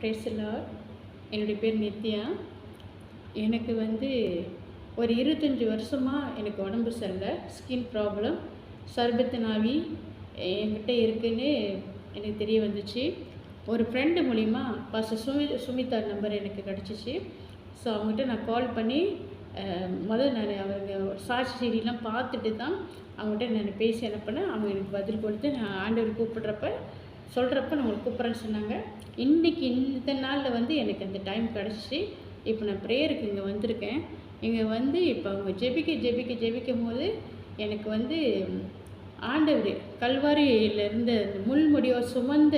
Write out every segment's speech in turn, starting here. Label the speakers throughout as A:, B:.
A: பிரேசலார் என்னுடைய பேர் நித்யா. எனக்கு வந்து ஒரு இருபத்தஞ்சி வருஷமாக எனக்கு உடம்பு சரியில்லை. ஸ்கின் ப்ராப்ளம் சர்பத்து நாவி என்கிட்ட இருக்குன்னு எனக்கு தெரிய வந்துச்சு. ஒரு ஃப்ரெண்டு மூலிமா பாஸ்டர் சுமி சுமிதா நம்பர் எனக்கு கிடச்சிச்சு. ஸோ அவங்ககிட்ட நான் கால் பண்ணி முதல் முதல்ல நான் அவங்க சாட்சி செய்திலாம் பார்த்துட்டு தான் அவங்ககிட்ட நான் பேசி அனுப்பினேன். அவங்க எனக்கு பதில் கொடுத்து நான் ஆண்டவர் கூப்பிட்றப்ப சொல்கிறப்ப நான் உங்களுக்கு கூப்பிட்றேன்னு சொன்னாங்க. இன்றைக்கி இந்த நாளில் வந்து எனக்கு அந்த டைம் கிடச்சிச்சு. இப்போ நான் ப்ரேயருக்கு இங்கே வந்திருக்கேன். இங்கே வந்து இப்போ அவங்க ஜெபிக்க ஜெபிக்க ஜெபிக்கும் போது எனக்கு வந்து ஆண்டவர் கல்வாரியிலிருந்து அந்த முள்முடியோ சுமந்த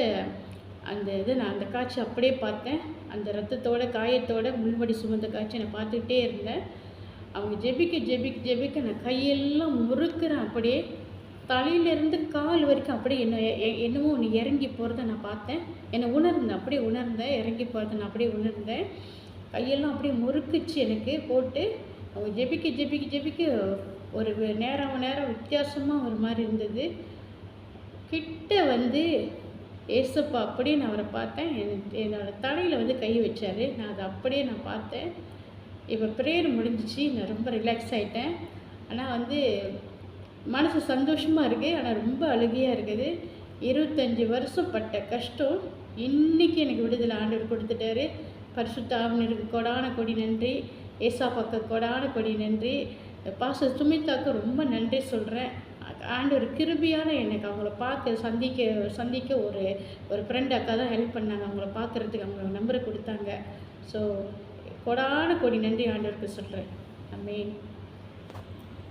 A: அந்த இது நான் அந்த காட்சி அப்படியே பார்த்தேன். அந்த ரத்தத்தோட காயத்தோட முள்முடி சுமந்த காட்சி நான் பார்த்துக்கிட்டே இருந்தேன். அவங்க ஜெபிக்க ஜெபிக்க ஜெபிக்க நான் கையெல்லாம் முறுக்கிறேன் அப்படியே. தலையிலேருந்து கால் வரைக்கும் அப்படியே என்ன என்னமோ ஒன்று இறங்கி போகிறத நான் பார்த்தேன். என்னை உணர்ந்தேன் அப்படியே உணர்ந்தேன் இறங்கி போகிறத நான் அப்படியே உணர்ந்தேன். கையெல்லாம் அப்படியே முறுக்குச்சு எனக்கு போட்டு அவங்க ஜெபிக்க ஜெபிக்க ஜெபிக்க ஒரு நேரம் நேரம் வித்தியாசமாக ஒரு மாதிரி இருந்தது. கிட்ட வந்து ஏசப்பா அப்படியே நான் அவரை பார்த்தேன். என் என்னோட தலையில் வந்து கை வச்சார். நான் அதை அப்படியே நான் பார்த்தேன். இப்போ ப்ரேயர் முடிஞ்சிச்சு. நான் ரொம்ப ரிலாக்ஸ் ஆகிட்டேன் ஆனால் வந்து மனசு சந்தோஷமாக இருக்குது ஆனால் ரொம்ப அழுகையாக இருக்குது. இருபத்தஞ்சி வருஷம் பட்ட கஷ்டம். இன்றைக்கி எனக்கு விடுதலை ஆண்டவர் கொடுத்துட்டாரு. பரிசுத்தாவினருக்கு கொடான கொடி நன்றி. ஏசாப்பாக்க கொடான கொடி நன்றி. பாச சுமிதாக்கு ரொம்ப நன்றி சொல்கிறேன் ஆண்டவர் கிருபியான எனக்கு அவங்கள பார்க்க சந்திக்க சந்திக்க ஒரு ஒரு ஃப்ரெண்ட் அக்கா தான் ஹெல்ப் பண்ணாங்க. அவங்கள பார்க்குறதுக்கு அவங்க நம்பரை கொடுத்தாங்க. ஸோ கொடான கொடி நன்றி ஆண்டவருக்கு சொல்கிறேன் அமேன்